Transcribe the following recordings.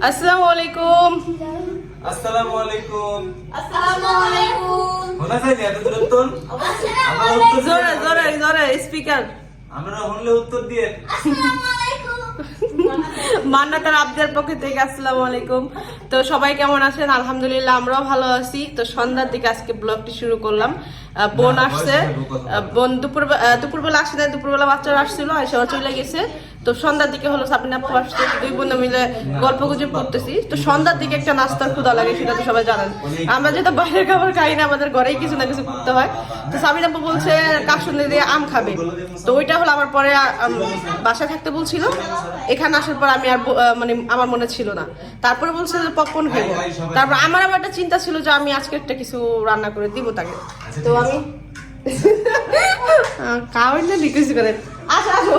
আসসালামু আলাইকুম আসসালামু আলাইকুম আসসালামু আলাইকুম শোনা যায়নি এত দূরত্ব? আমরা উত্তর দিয়ে- জোরে জোরে জোরে স্পিকার। আমরা হলে উত্তর দিয়ে। আসসালামু আলাইকুম মান্নাতার আবদের পক্ষ থেকে আসসালামু আলাইকুম তো সবাই কেমন আছেন? আলহামদুলিল্লাহ আমরাও ভালো আছি। তো সন্ধ্যার দিকে আজকে ব্লগটি শুরু করলাম। বোন আসছে। বোন দুপুর দুপুরবেলা আসছে না দুপুরবেলা বাচ্চারা আসছিল এসে চলে গেছে। তো সন্ধ্যার দিকে হলো সাবিনা আপু আসছে দুই বোন মিলে গল্প গুজব করতেছি। তো সন্ধ্যার দিকে একটা নাস্তার ক্ষুদা লাগে সেটা তো সবাই জানেন। আমরা যেহেতু বাইরের খাবার খাই না আমাদের ঘরেই কিছু না কিছু করতে হয়। তো সাবিনা আপু বলছে কাশুন্দি দিয়ে আম খাবে? তো ওইটা হলো আমার পরে বাসায় থাকতে বলছিল। এখানে আসার পর আমি আর মানে আমার মনে ছিল না। তারপরে বলছে যে পপকর্ন খাব তারপর আমার আবার একটা চিন্তা ছিল যে আমি আজকে একটা কিছু রান্না করে দিব তাকে। তো আমি খাওয়ার না রিকোয়েস্ট করে। আসো আসো।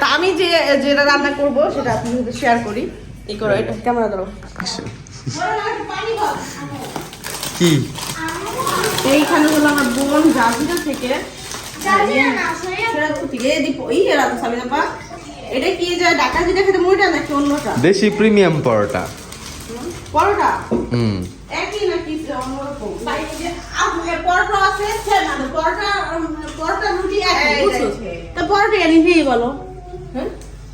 তা আমি যে যেটা রান্না করব সেটা আপনার সাথে শেয়ার করি। এই করো এটা ক্যামেরা ধরো। কি? এইখানে হলো আমার বোন জাজিরা থেকে। এটা কি যে ঢাকা যেটা খেতে মুড়িটা নাকি অন্যটা? দেশি প্রিমিয়াম পরোটা। পরোটা? হুম। একই নাকি অন্যরকম? বাইরে যে পরোটা আছে সে না পরোটা পরোটা রুটি একই বুঝছ? তা পরোটা এনে দিয়ে বলো? হ্যাঁ?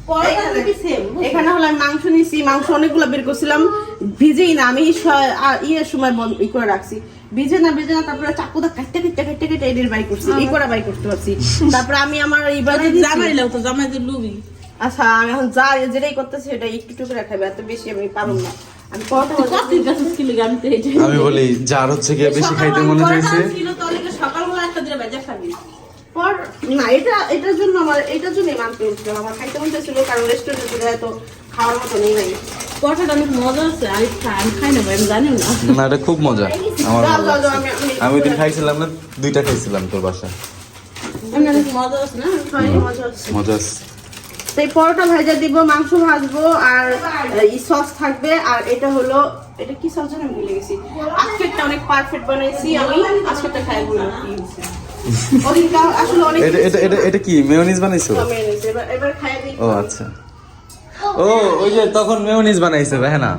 পরোটা রুটি সেম এখানে হলো আমি মাংস নিছি মাংস অনেকগুলো বের করছিলাম। ভিজেই না আমি ইয়ের সময় ই করে রাখছি। ভিজে না ভিজে না তারপরে চাকুদা কাটতে কাটতে কাটতে কাটতে এদের বাই করছি এই করে বাই করতে পারছি। তারপরে আমি আমার এইবার জামাই লাও তো জামাই লুবি। আচ্ছা আমি এখন যা যেটাই করতেছি সেটা একটু একটু করে খাবে এত বেশি আমি পারব না। আমি বলি যার হচ্ছে গিয়ে বেশি খাইতে মনে চাইছে। পর না এটা এটার জন্য আমার এটার জন্যই মানতে হচ্ছিল আমার খাইতে মন চাইছিল কারণ রেস্টুরেন্টে এত খাওয়ার মতো নেই নাই পরোটাটা মজা আছে আর আমি খাই না ভাই না। এটা খুব মজা আমার। আমি- আমি খাইছিলাম না দুইটা খাইছিলাম তোর অনেক মজা আছে না? মজা মজা আছে। এই পরোটা ভাজা দিব মাংস ভাজবো আর সস থাকবে। আর এটা হলো এটা কি সস জানি ভুলে গেছি। আজকেরটা অনেক পারফেক্ট বানাইছি আমি আজকেরটা খাই এটা কি মেয়োনিজ বানাইছো? ও আচ্ছা। ও ওই যে তখন মেয়োনিজ বানাইছে তাই না?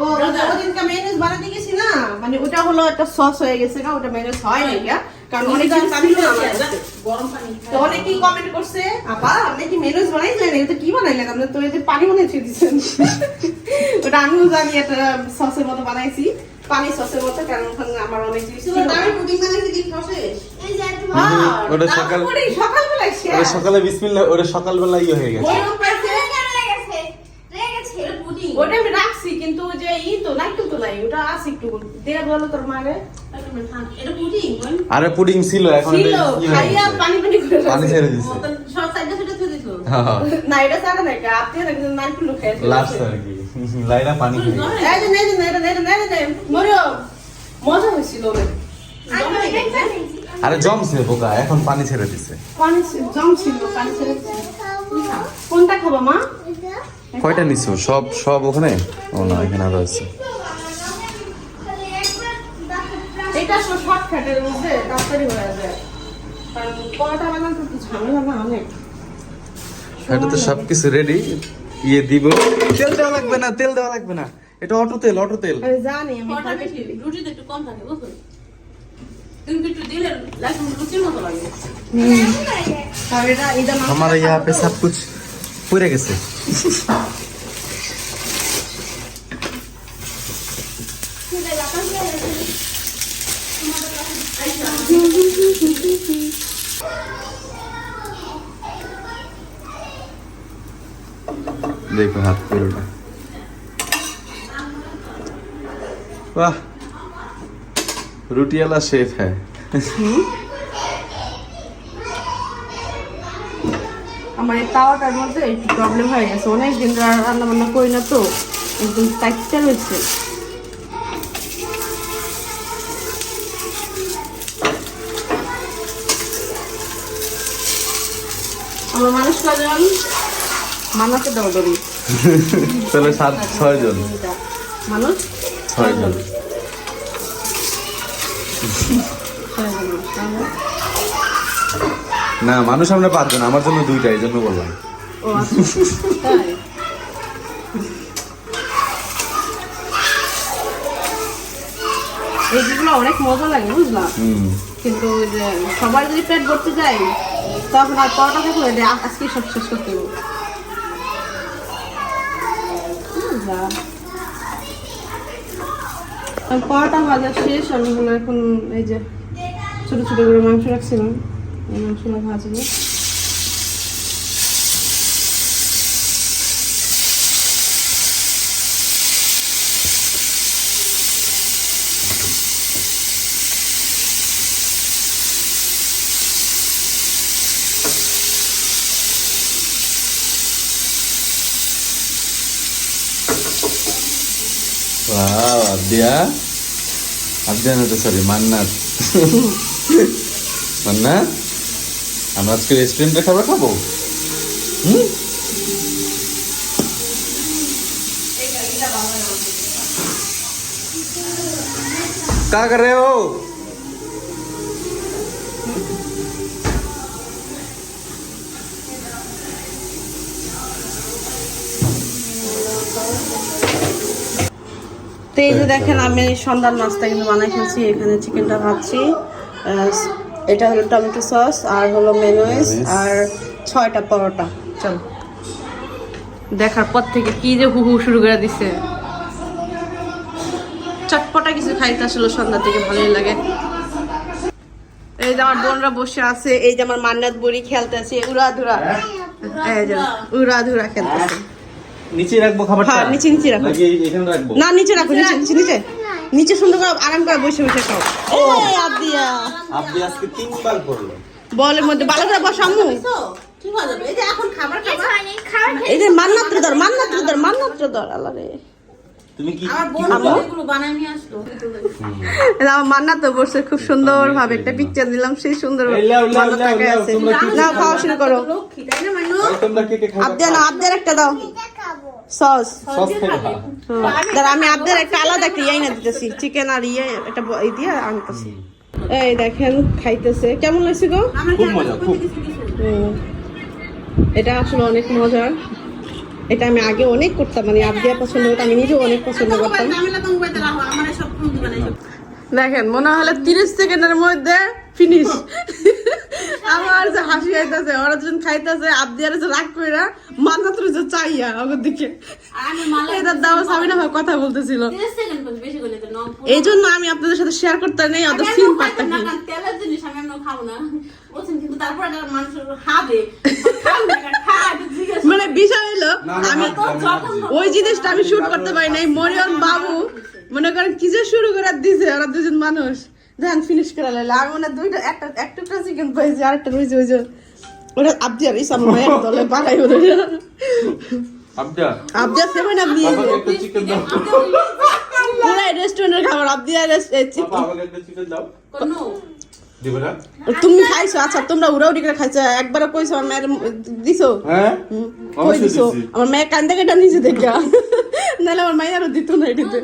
ও ওদিনকে মেয়োনিজ বানাতে গেছি না মানে ওটা হলো একটা সস হয়ে গেছে না ওটা মেয়োনিজ হয় না কারণ অনেক কিছু ছিল না। আমার কাছে। গরম পানি তো অনেকেই কমেন্ট করছে আপা আপনি কি মেনুজ বানাইলেন? এটা কি বানাইলেন? আপনি তো এই যে পানি বানাইছে দিচ্ছেন ওটা আমিও জানি একটা সসের মতো বানাইছি। পানি সসের মতো কারণ ওখানে আমার অনেক জিনিস ছিল। আমি পুডিং বানাইছি দিন ওটা সকাল- সকালবেলায় শেষ। ওটা সকালে বিসমিল্লাহ ওটা সকালবেলা ইয়ে হয়ে গেছে। গরম পাইছে। রয়ে গেছে রয়ে গেছে। এটা পুডিং ওটা আমি রাখছি কিন্তু ওই যে ই তো নাই তো নাই। ওটা আছে একটু দেয়া বলো তোর মারে। আরে পুডিং ছিল এখন ছিল এটা খাইয়া পানি ছেড়ে দিছে। লাস্ট আর কি। পানি মজা হয়েছিল জমছে বোকা এখন পানি ছেড়ে দিছে। পানি ছিল- পানি ছেড়ে কোনটা খাব মা? কয়টা নিছো? সব সব ওখানে? ও না এখানে আরও আছে খালি একবার ডাক্তার এটা তো শর্টকাটের মধ্যে তাড়াতাড়ি হয়ে যায় কারণ পরোটা বানাতে তো ঝামেলা না অনেক এটা তো সবকিছু রেডি ইয়ে দিব তেল দেওয়া লাগবে না তেল দেওয়া লাগবে না এটা অটো তেল অটো তেল আমি জানি আমি পরোটা ঘরে বেশি খেলি। রুটিতে একটু কম থাকে বুঝছো তুমি একটু দিলে লাগে রুটির মতো লাগে আর এটা এটা মাংস हमारे यहाँ पे सब कुछ पूरे कैसे देखो हाथ पूरा वाह रोटी वाला शेफ है আমার এই তাওয়াটার মধ্যে একটু প্রবলেম হয়ে গেছে অনেক দিন রান্না বান্না করি না তো একদম টাইটটা হয়েছে তাহলে সাত ছয় জন। মানুষ? ছয় জন। ছয় জন মানুষ, তাহলে না মানুষ আমরা পাঁচজন আমার জন্য দুইটা এই জন্য বললাম। ও আচ্ছা এইগুলো অনেক মজা লাগে বুঝলাম কিন্তু সবার যদি পেট ভরতে যায় তখন আর পরোটা থাকলে এটা আজকে সব শেষ করতে হবে। আর পরোটা ভাজা শেষ, আমি এখন এই যে ছোট ছোট করে মাংস রাখছিলাম মাংসটা ভাজবো వావ్ అభ్యా అభ్యాన్ అంటే సారీ মান্নাত আমরা আজকে রেস্টুরেন্টে খাবার খাব? হুম? রে ও? তো এই যে দেখেন আমি সন্ধ্যার নাস্তা কিন্তু বানাই ফেলছি। এখানে চিকেনটা ভাজছি। এটা হলো টমেটো সস আর হলো মেনোয়েজ আর ছয়টা পরোটা। চলো। দেখার পর থেকে কি যে হু হু শুরু করে দিছে। চটপটা কিছু খাইতে আসলে সন্ধ্যা থেকে ভালোই লাগে। এই যে আমার বোনরা বসে আছে এই যে আমার মান্নাত বুড়ি খেলতেছে উড়াধুরা। এই যে উড়াধুরা খেলতেছে। নিচে রাখব খাবারটা? হ্যাঁ, নিচে নিচে রাখো। নাকি এখানে রাখব? না নিচে রাখো নিচে নিচে নিচে। নিচে সুন্দর করে আরাম করে বসে বসে খাও। আদিয়া আপনি আজকে তিনবার করল। বলের মধ্যে ভালো করে বসো আম্মু। হয়ে যাবে এই যে এখন খাবার খাবার খাবার এই যে মান্নাত্র ধর মান্নাত্র ধর মান্নাত্র ধর আল্লাহ রে। তুমি কি মান্নাত তো বসে খুব সুন্দর ভাবে একটা পিকচার দিলাম সেই সুন্দর আছে। না খাওয়া শুরু করো। মানু কে কে আবদিয়া আবদিয়ার একটা দাও। সস। দাঁড়া আমি আবদিয়ার একটা আলাদা একটা ইয়াই না দিতেছি চিকেন আর ইয়ে একটা এই দিয়ে আনতেছি। এই দেখেন খাইতেছে। কেমন লাগছে গো? খুব মজা খুব। এটা আসলে অনেক মজার এটা আমি আগে অনেক করতাম মানে আবদিয়া পছন্দ করতাম আমি নিজেও অনেক পছন্দ করতাম। দেখেন মনে হলে তিরিশ সেকেন্ডের মধ্যে ফিনিশ আমার যে হাসি আইতাছে ওরা যখন খাইতেছে আবদিয়ার যে রাগ কইরা মাত্র যে চাইয়া আগের দিকে এটার দাও সাবিনা ভাই কথা বলতেছিল 30 সেকেন্ড পর্যন্ত বেশি করে দিতে নম এই জন্য আমি আপনাদের সাথে শেয়ার করতে নেই অত সিন পারতাম না, তেলের জিনিস আমি এমন খাব না। কিন্তু তারপর মানে বিষয় হলো আমি ওই জিনিসটা আমি শুট করতে পারি নাই মরিয়ম বাবু মনে করেন কি যে শুরু করে দিছে ওরা দুজন মানুষ ধান ফিনিশ করে লাইলে। আমি মনে দুইটা একটা এক টুকরা চিকেন পাইছি আরেকটা রয়েছে ওই যে ওটা আবদি আর ইসাম মায়ের দলে বানাই ওরে। আবদা। আবদি আর সেভেন আপ একটা চিকেন দাও। পুরো রেস্টুরেন্টের খাবার আবদি আর একটা তুমি খাইছো? আচ্ছা তোমরা উড়াউড়ি করে খাইছো। একবার কইছো আমার মায়ের দিছো? হ্যাঁ? কই দিছো? আমার মেয়ে কান্দে কেটে নিচে দেখা। নাহলে আমার মায়ের আরও দিত না এটিতে।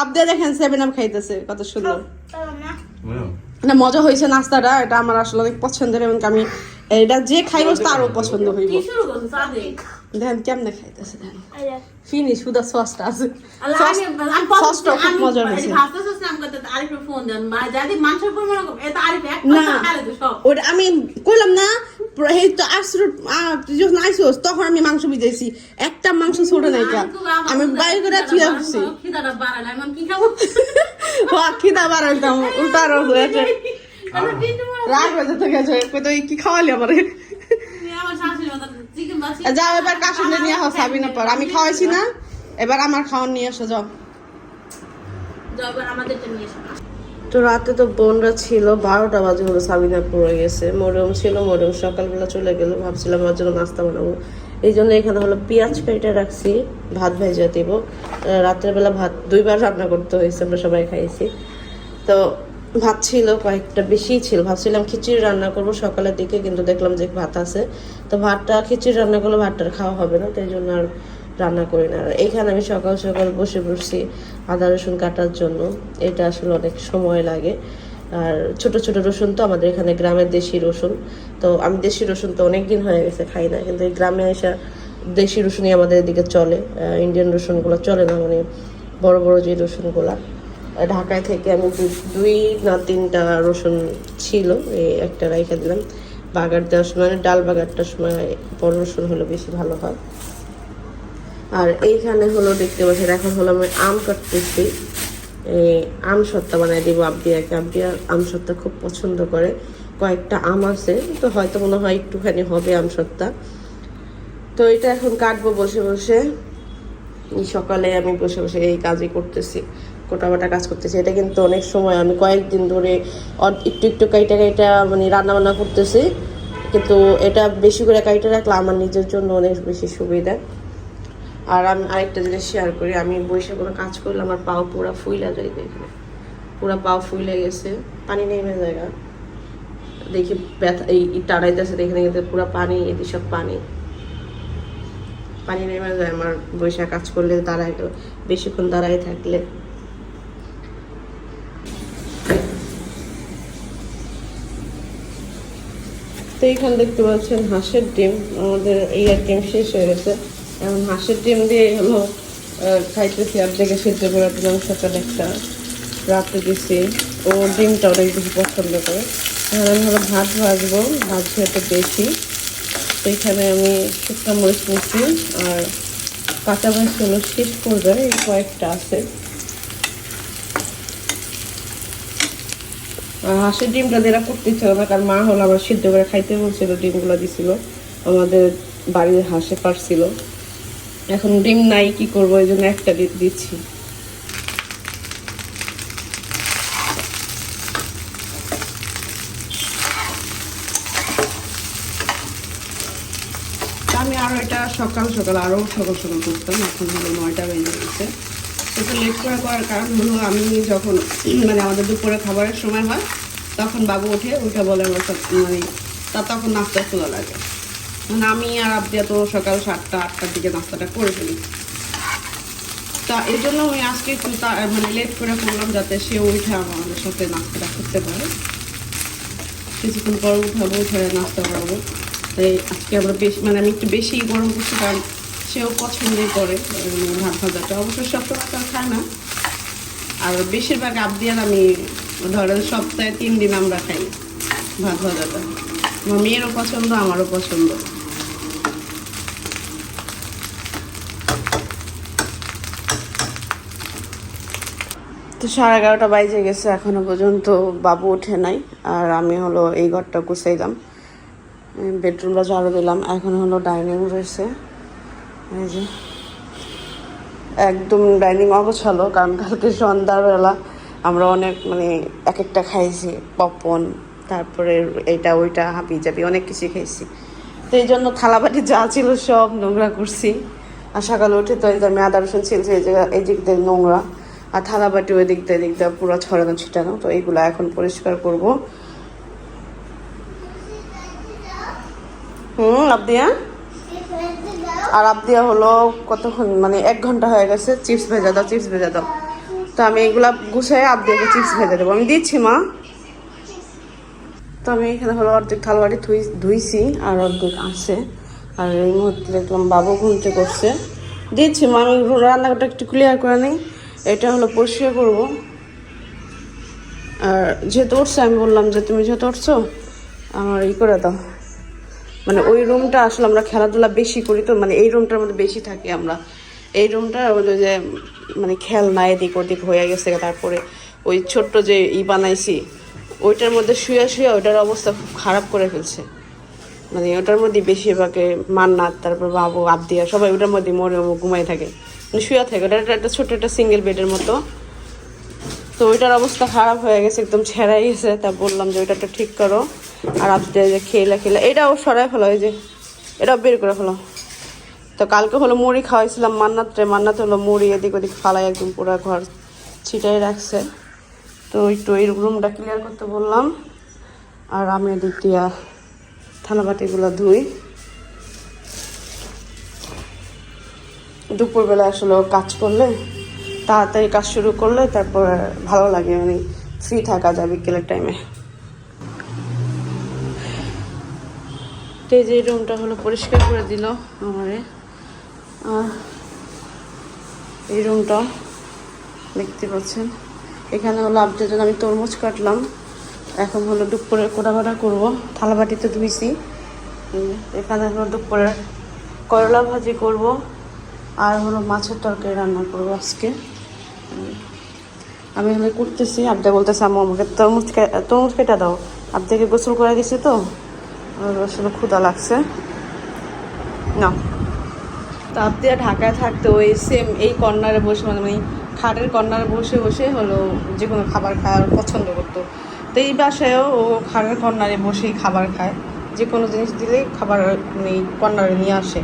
আবদে দেখেন সেভেন আপ খাইতেছে কত সুন্দর। না। মজা হয়েছে নাস্তাটা এটা আমার আসলে অনেক পছন্দের এবং আমি এটা যে খাইব তারও পছন্দ হইব। কি শুরু করছ, সাদে? দেখেন কেমনে খাইতেছে দেখেন। ফিনিশ শুধু সসটা আছে। সসটা খুব এই হয়েছে। না। ওটা আমি কইলাম না এই তো আসর যখন আইসোস তখন আমি মাংস ভিজাইছি। একটা মাংস ছোট নাই আমি বাইরে করে থুয়ে কি? হ্যাঁ খিদা হয়েছে রাগ গেছে খাওয়ালি আমারে? যাও এবার কাশুনে নিয়ে আসো সাবিনা পর। আমি খাওয়াইছি না এবার আমার খাওয়ান নিয়ে এসো যাও। যাও এবার আমাদেরটা নিয়ে এসো তো রাতে তো বোনরা ছিল, বারোটা বাজে হলো সাবিনা পড়ে গেছে। মরিয়ম ছিল, মরিয়ম সকালবেলা চলে গেল, ভাবছিলাম ওর জন্য নাস্তা বানাবো। এই জন্য এখানে হলো পেঁয়াজ কেটে রাখছি, ভাত ভেজা দিব। রাতের বেলা ভাত, দুইবার রান্না করতে হয়েছে, আমরা সবাই খাইছি। তো ভাত ছিল, কয়েকটা বেশি ছিল। ভাবছিলাম খিচুড়ি রান্না করব সকালের দিকে, কিন্তু দেখলাম যে ভাত আছে। তো ভাতটা, খিচুড়ি রান্না করলে ভাতটা খাওয়া হবে না, তাই জন্য আর রান্না করি না। আর এইখানে আমি সকাল সকাল বসে বসছি আদা রসুন কাটার জন্য। এটা আসলে অনেক সময় লাগে। আর ছোট ছোট রসুন তো আমাদের এখানে গ্রামের দেশি রসুন। তো আমি দেশি রসুন তো অনেক দিন হয়ে গেছে খাই না। কিন্তু এই গ্রামে এসে দেশি রসুনই আমাদের এদিকে চলে। ইন্ডিয়ান রসুনগুলো চলে না মানে বড় বড় যে রসুনগুলা। ঢাকায় থেকে আমি দুই না তিনটা রসুন ছিল, এই একটা রাইখা দিলাম। বাগার দেওয়ার সময়, ডাল বাগারটার সময় বড় রসুন হলে বেশি ভালো হয়। আর এইখানে হলো দেখতে পাচ্ছেন, এখন হলো আমি আম কাটতেছি। এই আম সত্তা বানাই দিব আব্বিয়াকে। আব্বিয়া আম সত্তা খুব পছন্দ করে। কয়েকটা আম আছে, তো হয়তো মনে হয় একটুখানি হবে আম সত্তা। তো এটা এখন কাটবো বসে বসে। সকালে আমি বসে বসে এই কাজই করতেছি কোটাবাটা কাজ করতেছি। এটা কিন্তু অনেক সময় আমি কয়েকদিন ধরে একটু একটু কাইটা কাইটা মানে রান্না বান্না করতেছি। কিন্তু এটা বেশি করে কাইটা রাখলে আমার নিজের জন্য অনেক বেশি সুবিধা। আর আমি আরেকটা জিনিস শেয়ার করি, আমি বসে কোনো কাজ করলে আমার পাও পুরো ফুইলা যায় দেখে পুরো পাও ফুইলে গেছে, পানি নেমে জায়গা। দেখি ব্যথা, এই টাড়াইতেছে দেখে দেখে পুরো পানি, এদিকে সব পানি। পানি নেমে যায়, আমার বৈশা কাজ করলে দাঁড়ায় বেশিক্ষণ দাঁড়ায় থাকলে। তো এইখানে দেখতে পাচ্ছেন হাঁসের ডিম, আমাদের এই আর ডিম শেষ হয়ে গেছে। এখন হাঁসের ডিম দিয়ে হলো খাইতেছি, আর দেখে সিদ্ধ করে দিলাম সকালে একটা রাতে দিছি। ও ডিমটা অনেক বেশি পছন্দ করে। এখন আমি হলো ভাত ভাজবো, ভাত যেহেতু বেশি এখানে আমি শুকনো মরিচ নিচ্ছি, আর কাঁচা মরিচ হলো শেষ করবে এই কয়েকটা আছে। হাঁসের ডিমটা যেটা করতে ইচ্ছা না, কারণ মা হলো আমার সিদ্ধ করে খাইতে বলছিল, ডিমগুলো দিছিল। আমাদের বাড়ির হাঁসে পারছিল। এখন ডিম নাই, কি করব? এই জন্য একটা দিচ্ছি। আমি আরও এটা সকাল সকাল আরও সকাল সকাল করতাম, এখন হলো নয়টা বেজে গেছে। এটা লেট করে করার কারণ হলো আমি যখন মানে আমাদের দুপুরে খাবারের সময় হয়, তখন বাবু ওঠে ওইটা বলে আমার মানে তখন নাস্তা খোলা লাগে। মানে আমি আর আবদিয়া তো সকাল সাতটা, আটটার দিকে নাস্তাটা করে ফেলি। তা এই জন্য আমি আজকে একটু তা- মানে লেট করে করলাম যাতে সে উঠে আমাদের সাথে নাস্তাটা করতে পারে। কিছুক্ষণ পর উঠাবো, উঠে নাস্তা করব তাই আজকে আমরা বেশি মানে আমি একটু বেশি গরম করছি, কারণ সেও পছন্দই করে ভাত ভাজাটা। অবশ্য সবসময় তো খায় না। আর বেশিরভাগ আবদিয়ার আমি, ধরেন সপ্তাহে তিন দিন আমরা খাই ভাত ভাজাটা। আমার মেয়েরও পছন্দ, আমারও পছন্দ। তো সাড়ে এগারোটা বাইজে গেছে, এখনও পর্যন্ত বাবু ওঠে নাই, আর আমি হলো এই ঘরটা গুছাইলাম। বেডরুমটা ঝাড়ু দিলাম, এখন হলো ডাইনিং রয়েছে। এই যে, একদম ডাইনিং অগোছালো, কারণ কালকে সন্ধ্যাবেলা আমরা অনেক মানে এক একটা খাইছি পপন তারপরে এইটা, ওইটা, হাবি জাবি, অনেক কিছু খাইছি। তো এই জন্য থালাবাটি যা ছিল সব নোংরা করছি। আর সকালে উঠে তো আমি আদা রসুন ছিলছি এই জায়গা এই দিক দিয়ে নোংরা। আর থালাবাটি ওই দিক দিয়ে, এদিক দিয়ে পুরো ছড়ানো, ছিটানো। তো এইগুলো এখন পরিষ্কার করব। হুম, আবদিয়া? আর আবদিয়া হলো কতক্ষণ? মানে এক ঘণ্টা হয়ে গেছে। চিপস ভেজা দাও, চিপস ভেজা দাও। তো আমি এগুলা গুছাই আবদিয়াকে চিপস ভেজা দেবো। আমি দিচ্ছি, মা। তো আমি এখানে হলো অর্ধেক থালবাড়ি ধুই, ধুইছি আর অর্ধেক আছে। আর এই মুহূর্তে দেখলাম বাবু ঘুমতে করছে। দিচ্ছি, মা। আমি রান্নাঘরটা একটু ক্লিয়ার করে নিই। এটা হলো পরিষ্কার করব। আর যেহেতু উঠছে, আমি বললাম যে তুমি যেহেতু উঠছো, আমার ই করে দাও। মানে ওই রুমটা আসলে আমরা খেলাধুলা বেশি করি তো মানে এই রুমটার মধ্যে বেশি থাকি আমরা। এই রুমটা ওই যে মানে খেলনা এদিক ওদিক হয়ে গেছে, তারপরে ওই ছোট্ট যে ই বানাইছি, ওইটার মধ্যে শুয়ে শুয়ে ওইটার অবস্থা খুব খারাপ করে ফেলছে। মানে ওটার মধ্যে বেশিরভাগে মান্নাত, তারপর বাবু আবদিয়া সবাই ওটার মধ্যে মরে ঘুমাই থাকে। শুয়ে থাকে ওটা একটা- ছোট একটা সিঙ্গেল বেডের মতো। তো ওইটার অবস্থা খারাপ হয়ে গেছে, একদম ছেঁড়াই গেছে। তা বললাম যে ওইটা একটু ঠিক করো। আর আপনি যে খেলা খেলা এটাও সরাই ফেলো ওই যে এটাও বের করে ফেলো। তো কালকে হলো মুড়ি খাওয়াইছিলাম মান্নাত্রে। মান্নাতে হলো মুড়ি এদিক ওদিক ফালাই একদম পুরো ঘর ছিটাই রাখছে। তো একটু এই রুমটা ক্লিয়ার করতে বললাম। আর আমি এদিক দিয়া থালাবাটিগুলো ধুই। দুপুরবেলা আসলে কাজ করলে, তাড়াতাড়ি কাজ শুরু করলে তারপর ভালো লাগে মানে ফ্রি থাকা যায় বিকেলের টাইমে তো যে রুমটা হলো পরিষ্কার করে দিল আমারে। এই রুমটা দেখতে পাচ্ছেন। এখানে হলো আপনার জন্য আমি তরমুজ কাটলাম। এখন হলো দুপুরে কোটা কোটা করব। থালা বাটিতে ধুইছি। এখানে হলো দুপুরে করলা ভাজি করব। আর হলো মাছের তরকারি রান্না করব আজকে। আমি হলে করতেছি আবদা বলতেছে, আম্মু, আমাকে তরমুজ তরমুজ কেটে দাও। আবদাকে গোসল করে দিছি তো আসলে ক্ষুদা লাগছে। না তো আপনি ঢাকায় থাকতে ওই সেম এই কর্নারে বসে মানে মানে খাটের কর্নারে বসে বসে হলো যে কোনো খাবার খাওয়ার পছন্দ করতো। তো এই বাসায়ও ও খাটের কর্নারে বসেই খাবার খায়। যে কোনো জিনিস দিলেই খাবার মানে কর্নারে নিয়ে আসে।